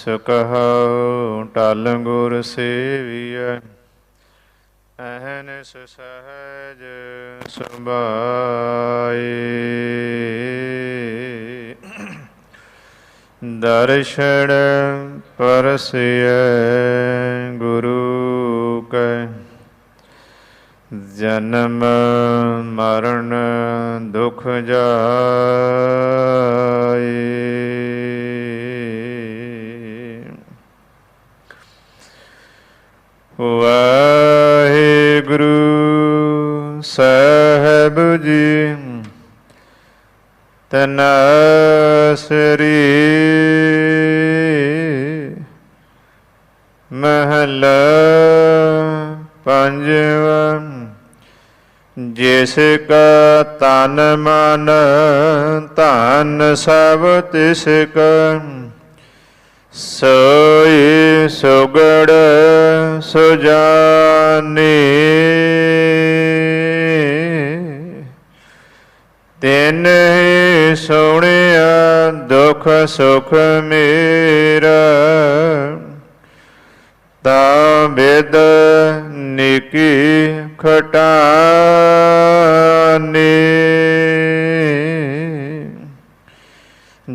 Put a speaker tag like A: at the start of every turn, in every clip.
A: ਸੁਕਹੁ ਟਲ ਗੁਰ ਸੇਵੀਐ ਅਹਨਿਸ ਸਹਜ ਸੁਭਾਏ। ਦਰਸ਼ਣ ਪਰਸਿਐ ਗੁਰੂ ਕੈ, ਜਨਮ ਮਰਨ ਦੁਖ ਜਾਏ। ਵਾਹਿਗੁਰੂ ਸਾਹਿਬ ਜੀ ਤਨਾਸਰੀ ਮਹਲਾ ਪੰਜਵਾਂ ਜਿਸ ਕਾ ਤਨ ਮਨ ਧਨ ਸਭ ਤਿਸ ਕਾ ਸੋਈ ਸੁਗੜ ਸੁਜਾਨੀ। ਤਿਨ ਹੀ ਸੁਣਿਆ ਦੁਖ ਸੁਖ ਮੇਰਾ। ਤਾ ਬਿਦ ਨਿਕੀ ਖਟਾ।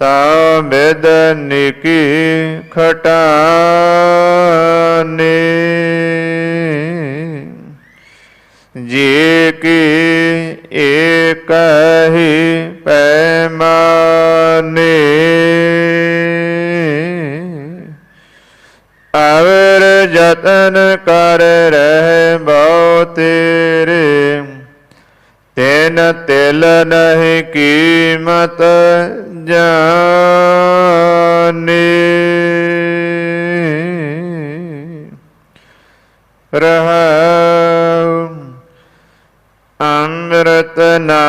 A: ਤਾ ਬਿਦ ਨਿਕੀ ਖਟਾਨੀ ਜੀ ਕੀ ਏਕ ਹੀ ਪੈਮਾਨੇ ਅਵਰ ਜਤਨ ਕਰ ਰਹਿ ਬਹੁ ਤੇਰੇ ਤੈਨ ਤਿਲ ਨਹੀਂ ਕੀਮਤ ਜਾਣੀ। ਰਹਾਉ ਅੰਮ੍ਰਿਤ ਨਾ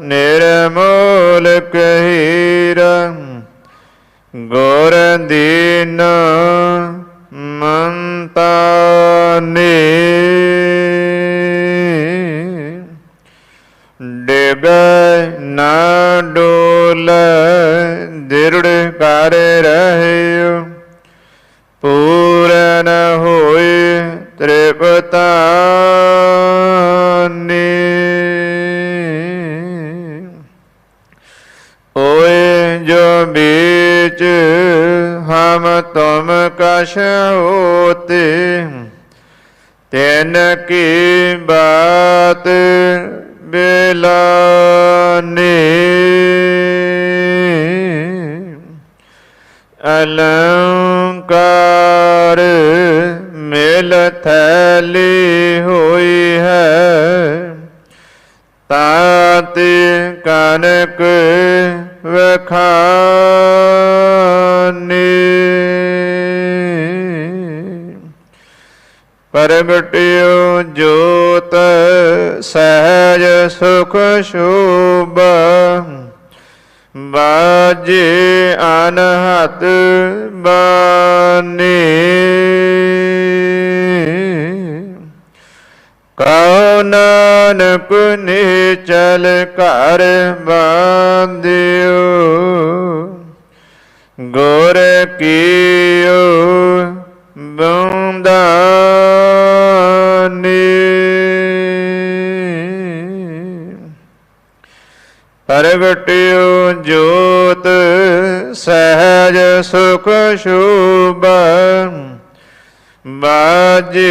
A: ਨਿਰਮੋਲ ਕਹੀਰਾ ਗੁਰ ਦੀਨ ਮੰਤਾਨੇ ਜਗੈ ਨਾ ਡੋਲੇ, ਦਿਰੜ ਕਰ ਰਹਿਓ। ਪੂਰਨ ਹੋਏ ਤ੍ਰਿਪਤਾਨੀ। ਓਏ ਜੋ ਬੀਚ ਹਮ ਤੁਮ ਕਛ ਹੋਤੇ, ਤੈਨ ਕੀ ਬਾਤ ਅਲੰਕਾਰ ਮੇਲ ਥੈਲੀ ਹੋਈ ਹੈ। ਤਾਤੇ ਕਨਕ ਵਖਾਨੀ। ਪਰਗਟਿਓ ਜੋਤ ਸਹਿਜ ਸੁਖ ਸ਼ੋਭਾ ਬਾਜੇ ਅਨਹਤ ਬਾਨੀ। ਕਉ ਨਾਨਕ ਨਿਚਲ ਘਰ ਬਾਂਧਿਓ ਗੁਰ ਕੀਓ ਬੰਦਾਨੀ ਪ੍ਰਗਟਿਓ ਜੋਤ ਸਹਿਜ ਸੁਖ ਸ਼ੋਭ। ਬਾਜੇ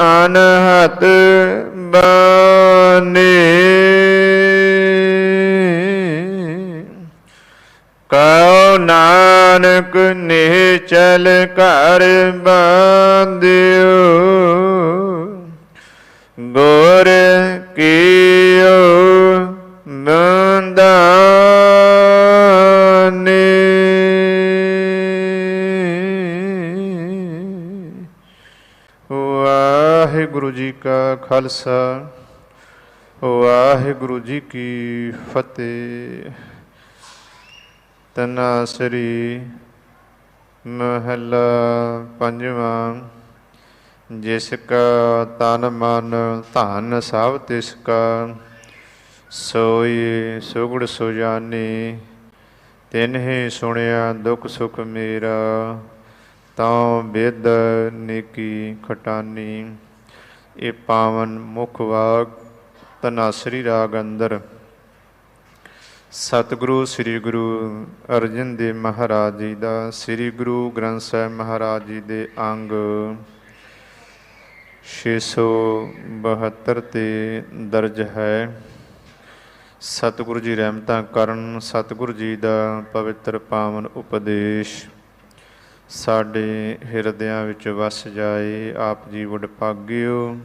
A: ਅਨਹਤ ਬਾਨੀ। ਕਉ ਨਾਨਕ ਨੇ ਚਲ ਘਰ ਬਾਂਧਿਓ ਵਾਹਿਗੁਰੂ ਜੀ ਕਾ ਖਾਲਸਾ, ਵਾਹਿਗੁਰੂ ਜੀ ਕੀ ਫਤਿਹ। ਤਨਾਸਰੀ ਮਹਲਾ ਪੰਜਵਾਂ, ਜਿਸ ਕਾ ਤਨ ਮਨ ਧਨ ਸਭ ਤਿਸ ਕਾ, ਸੋਈ ਸੁਗੜ ਸੁਜਾਨੀ, ਤਿਨਹਿ ਸੁਣਿਆ ਦੁਖ ਸੁਖ ਮੇਰਾ ਤਾਂ ਬਿਦ ਨਿਕੀ ਖਟਾਨੀ। ਇਹ ਪਾਵਨ ਮੁਖ ਵਾਗ ਤਨਾਸਰੀ ਰਾਗ ਅੰਦਰ। ਸਤਿਗੁਰੂ ਸ੍ਰੀ ਗੁਰੂ ਅਰਜਨ ਦੇਵ ਮਹਾਰਾਜ ਜੀ ਦਾ ਸ੍ਰੀ ਗੁਰੂ ਗ੍ਰੰਥ ਸਾਹਿਬ ਮਹਾਰਾਜ ਜੀ ਦੇ ਅੰਗ 672 ਤੇ ਦਰਜ ਹੈ। ਸਤਿਗੁਰੂ ਜੀ ਰਹਿਮਤਾਂ ਕਰਨ, ਸਤਿਗੁਰੂ ਜੀ ਦਾ ਪਵਿੱਤਰ ਪਾਵਨ ਉਪਦੇਸ਼। ਸਾਡੇ ਹਿਰਦਿਆਂ ਵਿੱਚ ਵਸ ਜਾਏ, ਆਪ ਜੀ ਵਡ ਭਾਗਿਓ।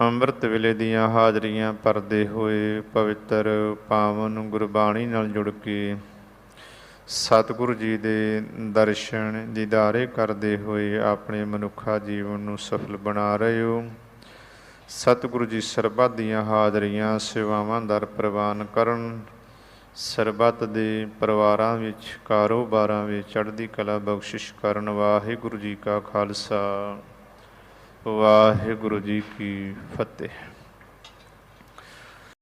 A: ਅੰਮ੍ਰਿਤ ਵੇਲੇ ਦੀਆਂ ਹਾਜ਼ਰੀਆਂ ਪਰਦੇ ਹੋਏ ਪਵਿੱਤਰ ਪਾਵਨ ਗੁਰਬਾਣੀ ਨਾਲ ਜੁੜ ਕੇ ਸਤਿਗੁਰੂ ਜੀ ਦੇ ਦਰਸ਼ਨ ਦੀਦਾਰੇ ਕਰਦੇ ਹੋਏ ਆਪਣੇ ਮਨੁੱਖਾ ਜੀਵਨ ਨੂੰ ਸਫਲ ਬਣਾ ਰਹੇ ਹੋ। ਸਤਿਗੁਰੂ ਜੀ ਸਰਬੱਤ ਦੀਆਂ ਹਾਜ਼ਰੀਆਂ ਸੇਵਾਵਾਂ ਦਰ ਪ੍ਰਵਾਨ ਕਰਨ ਸਰਬੱਤ ਦੇ ਪਰਿਵਾਰਾਂ ਵਿੱਚ, ਕਾਰੋਬਾਰਾਂ ਵਿੱਚ ਚੜ੍ਹਦੀ ਕਲਾ ਬਖਸ਼ਿਸ਼ ਕਰਨ ਵਾਹਿਗੁਰੂ ਜੀ ਕਾ ਖਾਲਸਾ। ਵਾਹਿਗੁਰੂ ਜੀ ਕੀ ਫਤਿਹ।